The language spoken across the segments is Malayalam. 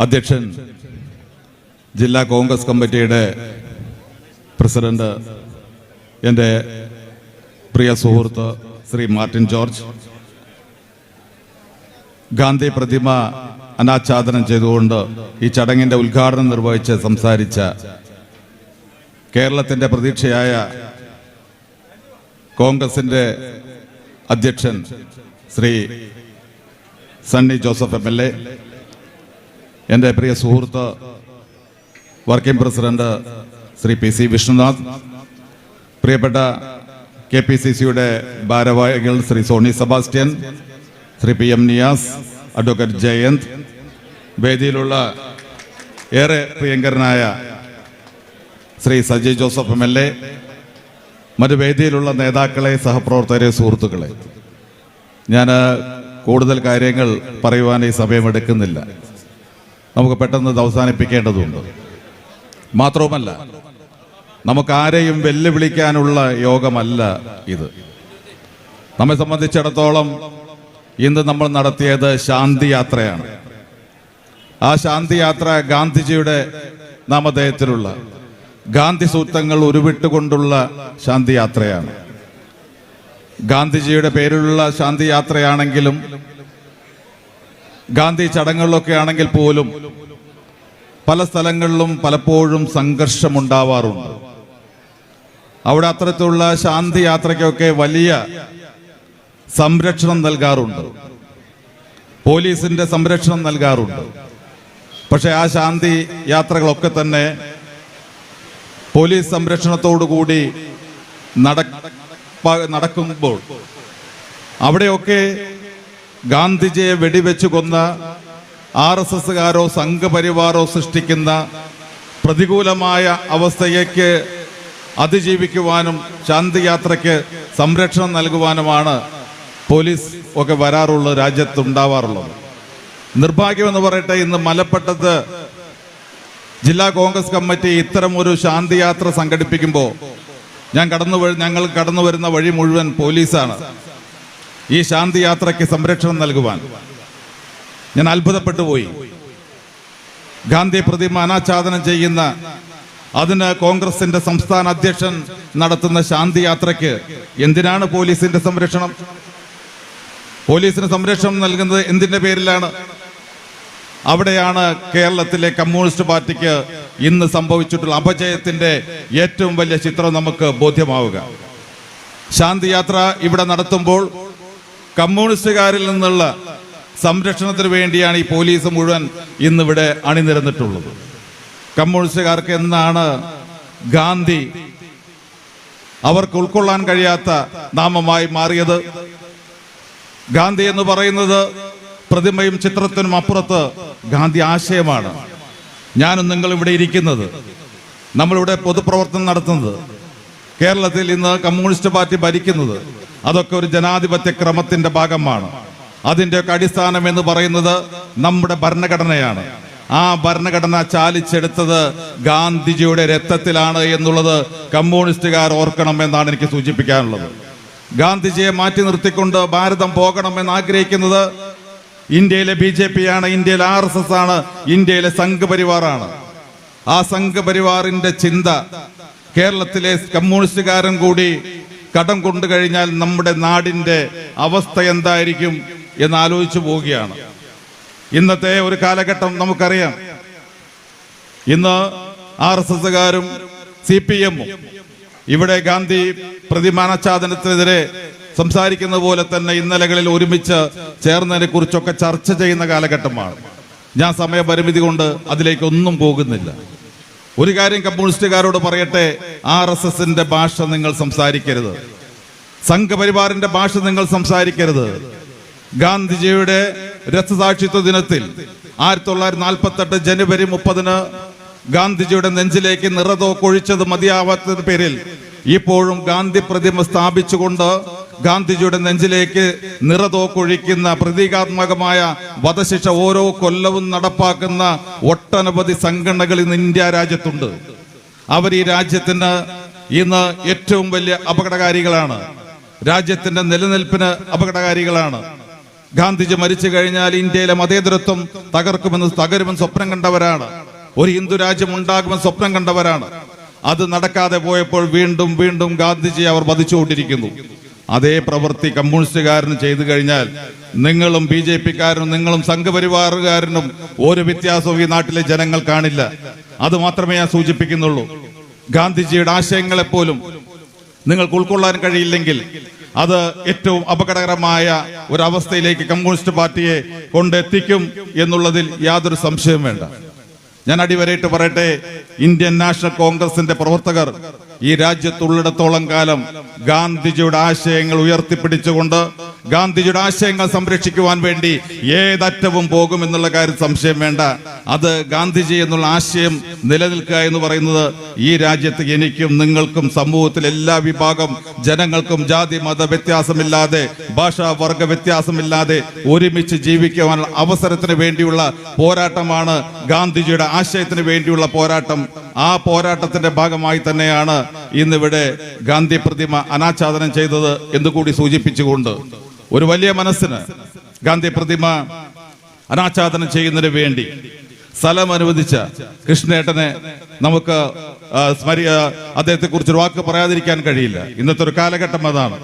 അധ്യക്ഷൻ ജില്ലാ കോൺഗ്രസ് കമ്മിറ്റിയുടെ പ്രസിഡന്റ് എന്റെ പ്രിയ സുഹൃത്ത് ശ്രീ മാർട്ടിൻ ജോർജ്. ഗാന്ധി പ്രതിമ അനാച്ഛാദനം ചെയ്തുകൊണ്ട് ഈ ചടങ്ങിന്റെ ഉദ്ഘാടനം നിർവഹിച്ച് സംസാരിച്ച കേരളത്തിന്റെ പ്രതീക്ഷയായ കോൺഗ്രസിന്റെ അധ്യക്ഷൻ Shri Sunny Joseph M L A എന്റെ പ്രിയ സുഹൃത്ത് working president Shri P C Vishnunath പ്രിയപ്പെട്ട കെ പി സി സിയുടെ ഭാരവാഹികൾ Shri Sony Sebastian Shri P M Niyas advocate Jayanth വേദിയിലുള്ള ഏറെ പ്രിയങ്കരനായ Shri Saji Joseph M L A മറ്റ് വേദിയിലുള്ള നേതാക്കളെ സഹപ്രവർത്തകരെ സുഹൃത്തുക്കളെ. ഞാൻ കൂടുതൽ കാര്യങ്ങൾ പറയുവാൻ ഈ സമയമെടുക്കുന്നില്ല നമുക്ക് പെട്ടെന്ന് അവസാനിപ്പിക്കേണ്ടതുണ്ട്. മാത്രവുമല്ല നമുക്കാരെയും വെല്ലുവിളിക്കാനുള്ള യോഗമല്ല ഇത്. നമ്മെ സംബന്ധിച്ചിടത്തോളം ഇന്ന് നമ്മൾ നടത്തിയത് ശാന്തി യാത്രയാണ് ആ ശാന്തി യാത്ര ഗാന്ധിജിയുടെ നാമധേയത്തിലുള്ള ഗാന്ധി സൂത്രങ്ങൾ ഉരുവിട്ടുകൊണ്ടുള്ള ശാന്തിയാത്രയാണ്. ഗാന്ധിജിയുടെ പേരിലുള്ള ശാന്തിയാത്രയാണെങ്കിലും ഗാന്ധി ചടങ്ങുകളിലൊക്കെ ആണെങ്കിൽ പോലും പല സ്ഥലങ്ങളിലും പലപ്പോഴും സംഘർഷമുണ്ടാവാറുണ്ട്. അവിടെ അത്തരത്തിലുള്ള ശാന്തി യാത്രയ്ക്കൊക്കെ വലിയ സംരക്ഷണം നൽകാറുണ്ട്. പോലീസിന്റെ സംരക്ഷണം നൽകാറുണ്ട്. പക്ഷെ ആ ശാന്തി യാത്രകളൊക്കെ തന്നെ പോലീസ് സംരക്ഷണത്തോടുകൂടി നട നടക്കുമ്പോൾ അവിടെയൊക്കെ ഗാന്ധിജിയെ വെടിവെച്ച് കൊന്ന ആർ എസ് എസ്സുകാരോ സംഘപരിവാറോ സൃഷ്ടിക്കുന്ന പ്രതികൂലമായ അവസ്ഥയ്ക്ക് അതിജീവിക്കുവാനും ശാന്തിയാത്രയ്ക്ക് സംരക്ഷണം നൽകുവാനുമാണ് പോലീസ് ഒക്കെ വരാറുള്ളത് രാജ്യത്തുണ്ടാവാറുള്ളത്. നിർഭാഗ്യമെന്ന് പറയട്ടെ ഇന്ന് മലപ്പട്ടത്ത് ജില്ലാ കോൺഗ്രസ് കമ്മിറ്റി ഇത്തരം ഒരു ശാന്തിയാത്ര സംഘടിപ്പിക്കുമ്പോൾ ഞാൻ കടന്നു ഞങ്ങൾ കടന്നു വരുന്ന വഴി മുഴുവൻ പോലീസാണ്. ഈ ശാന്തിയാത്രയ്ക്ക് സംരക്ഷണം നൽകുവാൻ. ഞാൻ അത്ഭുതപ്പെട്ടു പോയി. ഗാന്ധി പ്രതിമ അനാച്ഛാദനം ചെയ്യുന്ന അതിന് കോൺഗ്രസിന്റെ സംസ്ഥാന അധ്യക്ഷൻ നടത്തുന്ന ശാന്തിയാത്രയ്ക്ക് എന്തിനാണ് പോലീസിന്റെ സംരക്ഷണം? പോലീസിന് സംരക്ഷണം നൽകുന്നത് എന്തിന്റെ പേരിലാണ്? അവിടെയാണ് കേരളത്തിലെ കമ്മ്യൂണിസ്റ്റ് പാർട്ടിക്ക് ഇന്ന് സംഭവിച്ചിട്ടുള്ള അപജയത്തിന്റെ ഏറ്റവും വലിയ ചിത്രം നമുക്ക് ബോധ്യമാവുക. ശാന്തിയാത്ര ഇവിടെ നടത്തുമ്പോൾ കമ്മ്യൂണിസ്റ്റുകാരിൽ നിന്നുള്ള സംരക്ഷണത്തിന് വേണ്ടിയാണ് ഈ പോലീസ് മുഴുവൻ ഇന്നിവിടെ അണിനിരന്നിട്ടുള്ളത്. കമ്മ്യൂണിസ്റ്റുകാർക്ക് എന്നാണ് ഗാന്ധി അവർക്ക് ഉൾക്കൊള്ളാൻ കഴിയാത്ത നാമമായി മാറിയത്. ഗാന്ധി എന്ന് പറയുന്നത് പ്രതിമയും ചിത്രത്തിനും അപ്പുറത്ത് ഗാന്ധി ആശയമാണ്. ഞാനും നിങ്ങൾ ഇവിടെ ഇരിക്കുന്നത്. നമ്മളിവിടെ പൊതുപ്രവർത്തനം നടത്തുന്നത്. കേരളത്തിൽ ഇന്ന് കമ്മ്യൂണിസ്റ്റ് പാർട്ടി ഭരിക്കുന്നത് അതൊക്കെ ഒരു ജനാധിപത്യ ക്രമത്തിന്റെ ഭാഗമാണ്. അതിന്റെയൊക്കെ അടിസ്ഥാനം എന്ന് പറയുന്നത് നമ്മുടെ ഭരണഘടനയാണ്. ആ ഭരണഘടന ചാലിച്ചെടുത്തത് ഗാന്ധിജിയുടെ രക്തത്തിലാണ് എന്നുള്ളത് കമ്മ്യൂണിസ്റ്റുകാർ ഓർക്കണം എന്നാണ് എനിക്ക് സൂചിപ്പിക്കാനുള്ളത്. ഗാന്ധിജിയെ മാറ്റി നിർത്തിക്കൊണ്ട് ഭാരതം പോകണമെന്ന് ആഗ്രഹിക്കുന്നത് ഇന്ത്യയിലെ ബി ജെ പി ആണ് ഇന്ത്യയിലെ ആർ എസ് എസ് ആണ് ഇന്ത്യയിലെ സംഘപരിവാറാണ്. ആ സംഘപരിവാറിന്റെ ചിന്ത കേരളത്തിലെ കമ്മ്യൂണിസ്റ്റുകാരൻ കൂടി കടം കൊണ്ടു കഴിഞ്ഞാൽ നമ്മുടെ നാടിന്റെ അവസ്ഥ എന്തായിരിക്കും എന്ന് ആലോചിച്ചു പോവുകയാണ്. ഇന്നത്തെ ഒരു കാലഘട്ടം നമുക്കറിയാം. ഇന്ന് ആർ എസ് എസുകാരും സി പി എമ്മും ഇവിടെ ഗാന്ധി പ്രതിമാനാച്ഛാദനത്തിനെതിരെ സംസാരിക്കുന്ന പോലെ തന്നെ ഇന്നലകളിൽ ഒരുമിച്ച് ചേർന്നതിനെ കുറിച്ചൊക്കെ ചർച്ച ചെയ്യുന്ന കാലഘട്ടമാണ്. ഞാൻ സമയപരിമിതി കൊണ്ട് അതിലേക്കൊന്നും പോകുന്നില്ല. ഒരു കാര്യം കമ്മ്യൂണിസ്റ്റുകാരോട് പറയട്ടെ ആർ എസ് എസിന്റെ ഭാഷ നിങ്ങൾ സംസാരിക്കരുത്. സംഘപരിവാറിന്റെ ഭാഷ നിങ്ങൾ സംസാരിക്കരുത്. ഗാന്ധിജിയുടെ രക്തസാക്ഷിത്വ ദിനത്തിൽ ആയിരത്തി തൊള്ളായിരത്തി നാൽപ്പത്തി എട്ട് ജനുവരി മുപ്പതിന് ഗാന്ധിജിയുടെ നെഞ്ചിലേക്ക് നിറതോക്കൊഴിച്ചത് മതിയാവാത്തതിന് പേരിൽ ഇപ്പോഴും ഗാന്ധി പ്രതിമ സ്ഥാപിച്ചുകൊണ്ട് ഗാന്ധിജിയുടെ നെഞ്ചിലേക്ക് നിറതോക്കൊഴിക്കുന്ന പ്രതീകാത്മകമായ വധശിക്ഷ ഓരോ കൊല്ലവും നടപ്പാക്കുന്ന ഒട്ടനവധി സംഘടനകൾ ഇന്ന് ഇന്ത്യ രാജ്യത്തുണ്ട്. അവർ ഈ രാജ്യത്തിന് ഇന്ന് ഏറ്റവും വലിയ അപകടകാരികളാണ്. രാജ്യത്തിന്റെ നിലനിൽപ്പിന് അപകടകാരികളാണ്. ഗാന്ധിജി മരിച്ചു കഴിഞ്ഞാൽ ഇന്ത്യയിലെ മതേതരത്വം തകർക്കുമെന്ന് തകരുമെന്ന് സ്വപ്നം കണ്ടവരാണ്. ഒരു ഹിന്ദു രാജ്യം ഉണ്ടാകുമെന്ന് സ്വപ്നം കണ്ടവരാണ്. അത് നടക്കാതെ പോയപ്പോൾ വീണ്ടും വീണ്ടും ഗാന്ധിജി അവർ വധിച്ചുകൊണ്ടിരിക്കുന്നു. അതേ പ്രവൃത്തി കമ്മ്യൂണിസ്റ്റുകാരന് ചെയ്തു കഴിഞ്ഞാൽ നിങ്ങളും ബി ജെ പിക്കാരനും നിങ്ങളും സംഘപരിവാറുകാരനും ഒരു വ്യത്യാസവും ഈ നാട്ടിലെ ജനങ്ങൾ കാണില്ല. അത് മാത്രമേ ഞാൻ സൂചിപ്പിക്കുന്നുള്ളൂ. ഗാന്ധിജിയുടെ ആശയങ്ങളെപ്പോലും നിങ്ങൾക്ക് ഉൾക്കൊള്ളാൻ കഴിയില്ലെങ്കിൽ അത് ഏറ്റവും അപകടകരമായ ഒരവസ്ഥയിലേക്ക് കമ്മ്യൂണിസ്റ്റ് പാർട്ടിയെ കൊണ്ടെത്തിക്കും എന്നുള്ളതിൽ യാതൊരു സംശയവും വേണ്ട. ഞാൻ അടിവരയിട്ട് പറയട്ടെ ഇന്ത്യൻ നാഷണൽ കോൺഗ്രസിന്റെ പ്രവർത്തകർ ഈ രാജ്യത്തുള്ളിടത്തോളം കാലം ഗാന്ധിജിയുടെ ആശയങ്ങൾ ഉയർത്തിപ്പിടിച്ചുകൊണ്ട് ഗാന്ധിജിയുടെ ആശയങ്ങൾ സംരക്ഷിക്കുവാൻ വേണ്ടി ഏതറ്റവും പോകും എന്നുള്ള കാര്യം സംശയം വേണ്ട. അത് ഗാന്ധിജി എന്നുള്ള ആശയം നിലനിൽക്കുക എന്ന് പറയുന്നത് ഈ രാജ്യത്ത് എനിക്കും നിങ്ങൾക്കും സമൂഹത്തിൽ എല്ലാ വിഭാഗം ജനങ്ങൾക്കും ജാതി മത വ്യത്യാസമില്ലാതെ ഭാഷാ വർഗ വ്യത്യാസമില്ലാതെ ഒരുമിച്ച് ജീവിക്കുവാനുള്ള അവസരത്തിന് വേണ്ടിയുള്ള പോരാട്ടമാണ് ഗാന്ധിജിയുടെ ആശയത്തിന് വേണ്ടിയുള്ള പോരാട്ടം ആ പോരാട്ടത്തിന്റെ ഭാഗമായി തന്നെയാണ് ഇന്നിവിടെ ഗാന്ധി പ്രതിമ അനാച്ഛാദനം ചെയ്തത് എന്ന് കൂടി സൂചിപ്പിച്ചുകൊണ്ട് ഒരു വലിയ മനസ്സിന് ഗാന്ധി പ്രതിമ അനാച്ഛാദനം ചെയ്യുന്നതിന് വേണ്ടി സ്ഥലം അനുവദിച്ച കൃഷ്ണേട്ടനെ നമുക്ക് സ്മരി അദ്ദേഹത്തെ കുറിച്ച് ഒരു വാക്ക് പറയാതിരിക്കാൻ കഴിയില്ല. ഇന്നത്തെ ഒരു കാലഘട്ടം അതാണ്.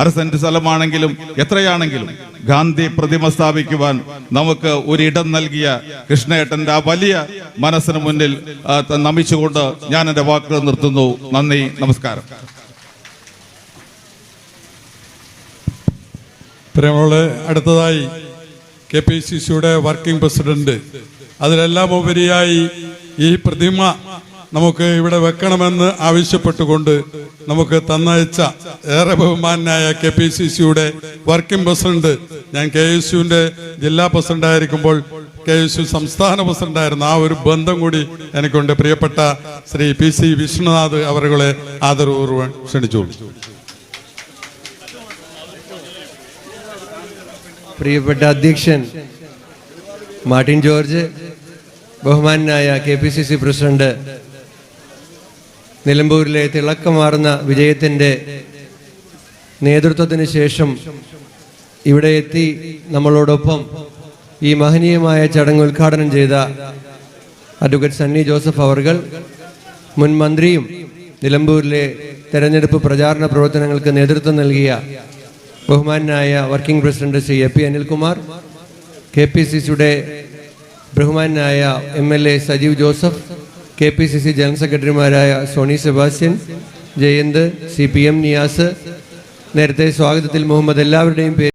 അര സെന്റ് സ്ഥലമാണെങ്കിലും എത്രയാണെങ്കിലും ഗാന്ധി പ്രതിമ സ്ഥാപിക്കുവാൻ നമുക്ക് ഒരിടം നൽകിയ കൃഷ്ണേട്ടന്റെ ആ വലിയ മനസ്സിന് മുന്നിൽ നമിച്ചുകൊണ്ട് ഞാൻ എന്റെ വാക്കുകൾ നിർത്തുന്നു. നന്ദി നമസ്കാരം. പ്രിയമുള്ള അടുത്തതായി കെ പി സി സിയുടെ വർക്കിംഗ് പ്രസിഡന്റ്. അതിലെല്ലാം ഉപരിയായി ഈ പ്രതിമ നമുക്ക് ഇവിടെ വെക്കണമെന്ന് ആവശ്യപ്പെട്ടുകൊണ്ട് നമുക്ക് തന്നയച്ച ഏറെ ബഹുമാനായ കെ പി സി സിയുടെ വർക്കിംഗ് പ്രസിഡന്റ് ഞാൻ കെ എസ് യുവിന്റെ ജില്ലാ പ്രസിഡന്റ് ആയിരിക്കുമ്പോൾ കെ എസ് യു സംസ്ഥാന പ്രസിഡന്റായിരുന്ന ആ ഒരു ബന്ധം കൂടി എനിക്കുണ്ട്. പ്രിയപ്പെട്ട ശ്രീ പി സി വിഷ്ണുനാഥ് അവരുകളെ ആദരപൂർവം ക്ഷണിച്ചു പ്രിയപ്പെട്ട അധ്യക്ഷൻ മാർട്ടിൻ ജോർജ് ബഹുമാനായ K P C C president നിലമ്പൂരിലെ തിളക്കമാർന്ന വിജയത്തിന്റെ നേതൃത്വത്തിന് ശേഷം ഇവിടെ എത്തി നമ്മളോടൊപ്പം ഈ മഹനീയമായ ചടങ്ങ് ഉദ്ഘാടനം ചെയ്ത അഡ്വക്കേറ്റ് സണ്ണി ജോസഫ് അവർകൾ മുൻ മന്ത്രിയും നിലമ്പൂരിലെ തെരഞ്ഞെടുപ്പ് പ്രചാരണ പ്രവർത്തനങ്ങൾക്ക് നേതൃത്വം നൽകിയ ബഹുമാനായ working president Shri A P Anilkumar K P C സിയുടെ ബഹുമാനായ M L A Sajeev Joseph K P C C general സെക്രട്ടറിമാരായ Sony Sebastian Jayanth C P M Niyas നേരത്തെ സ്വാഗതത്തിൽ മുഹമ്മദ് എല്ലാവരുടെയും പേര്